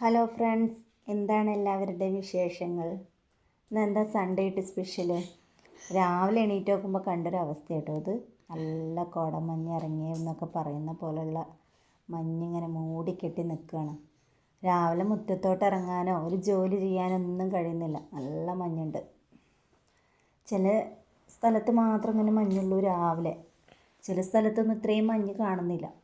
Hello friends എന്താണ് എല്ലാവരുടെയും വിശേഷങ്ങൾ? ഇന്നെന്താ സൺഡേ ഇട്ട് സ്പെഷ്യൽ രാവിലെ എണീറ്റ് നോക്കുമ്പോൾ കണ്ടൊരു അവസ്ഥ കേട്ടോ ഇത്. നല്ല കോടമഞ്ഞ് ഇറങ്ങി എന്നൊക്കെ പറയുന്ന പോലുള്ള മഞ്ഞിങ്ങനെ മൂടിക്കെട്ടി നിൽക്കുകയാണ് രാവിലെ മുറ്റത്തോട്ട് ഇറങ്ങാനോ ഒരു ജോലി ചെയ്യാനോ ഒന്നും കഴിയുന്നില്ല. നല്ല മഞ്ഞുണ്ട്. ചില സ്ഥലത്ത് മാത്രം ഇങ്ങനെ മഞ്ഞുള്ളൂ രാവിലെ. ചില സ്ഥലത്തൊന്നും ഇത്രയും മഞ്ഞ് കാണുന്നില്ല.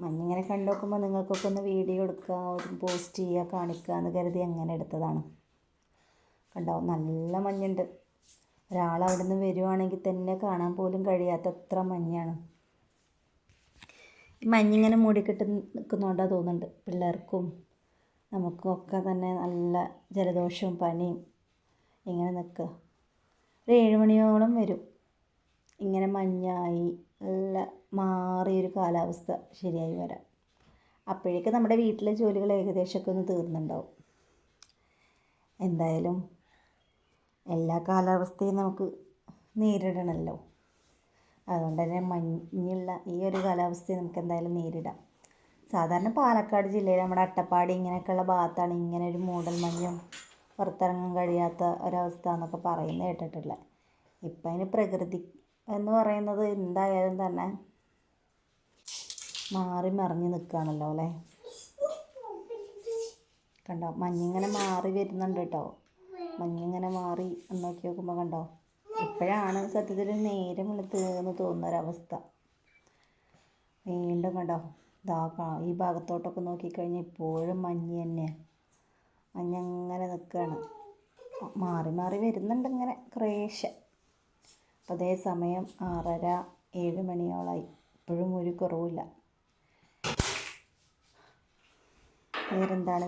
മഞ്ഞിങ്ങനെ കണ്ടു നോക്കുമ്പോൾ നിങ്ങൾക്കൊക്കെ ഒന്ന് വീഡിയോ എടുക്കുക പോസ്റ്റ് ചെയ്യുക കാണിക്കുക എന്ന് കരുതി അങ്ങനെ എടുത്തതാണ്. കണ്ടോ? നല്ല മഞ്ഞുണ്ട്. ഒരാൾ അവിടെ നിന്ന് വരുവാണെങ്കിൽ തന്നെ കാണാൻ പോലും കഴിയാത്തത്ര മഞ്ഞാണ്. ഈ മഞ്ഞിങ്ങനെ മൂടിക്കെട്ട് നിൽക്കുന്നതുകൊണ്ടാണ് തോന്നുന്നുണ്ട്. പിള്ളേർക്കും നമുക്കൊക്കെ തന്നെ നല്ല ജലദോഷവും പനിയും ഇങ്ങനെ നിൽക്കുക. ഒരു ഏഴ് മണിയോളം വരും. ഇങ്ങനെ മഞ്ഞായി നല്ല മാറിയൊരു കാലാവസ്ഥ ശരിയായി വരാം. അപ്പോഴേക്കും നമ്മുടെ വീട്ടിലെ ജോലികൾ ഏകദേശമൊക്കെ ഒന്ന് തീർന്നുണ്ടാവും. എന്തായാലും എല്ലാ കാലാവസ്ഥയും നമുക്ക് നേരിടണമല്ലോ അതുകൊണ്ട് തന്നെ മഞ്ഞുള്ള ഈ ഒരു കാലാവസ്ഥയെ നമുക്ക് എന്തായാലും നേരിടാം. സാധാരണ പാലക്കാട് ജില്ലയിൽ നമ്മുടെ അട്ടപ്പാടി ഇങ്ങനെയൊക്കെയുള്ള ഭാഗത്താണ് ഇങ്ങനെ ഒരു മൂടൽ മഞ്ഞും പുറത്തിറങ്ങാൻ കഴിയാത്ത ഒരവസ്ഥ എന്നൊക്കെ പറയുന്നത് കേട്ടിട്ടുള്ളത്. ഇപ്പം അതിന് പ്രകൃതി എന്ന് പറയുന്നത് എന്തായാലും തന്നെ മാറി മറിഞ്ഞ് നിൽക്കുകയാണല്ലോ അല്ലേ? കണ്ടോ? മഞ്ഞിങ്ങനെ മാറി വരുന്നുണ്ട് കേട്ടോ. മഞ്ഞിങ്ങനെ മാറി നോക്കി നോക്കുമ്പോൾ കണ്ടോ? ഇപ്പോഴാണ് സത്യത്തിൽ നേരം വെളുത്ത് എന്ന് തോന്നുന്ന ഒരവസ്ഥ വീണ്ടും കണ്ടോ? ഇതാ ഈ ഭാഗത്തോട്ടൊക്കെ നോക്കിക്കഴിഞ്ഞാൽ ഇപ്പോഴും മഞ്ഞ് തന്നെയാണ് മഞ്ഞങ്ങനെ നിൽക്കുകയാണ് മാറി മാറി വരുന്നുണ്ട് ഇങ്ങനെ ക്രേശ. അതേ സമയം ആറര ഏഴ് മണിയോളായി. ഇപ്പോഴും ഒരു കുറവില്ല വേറെന്താണ്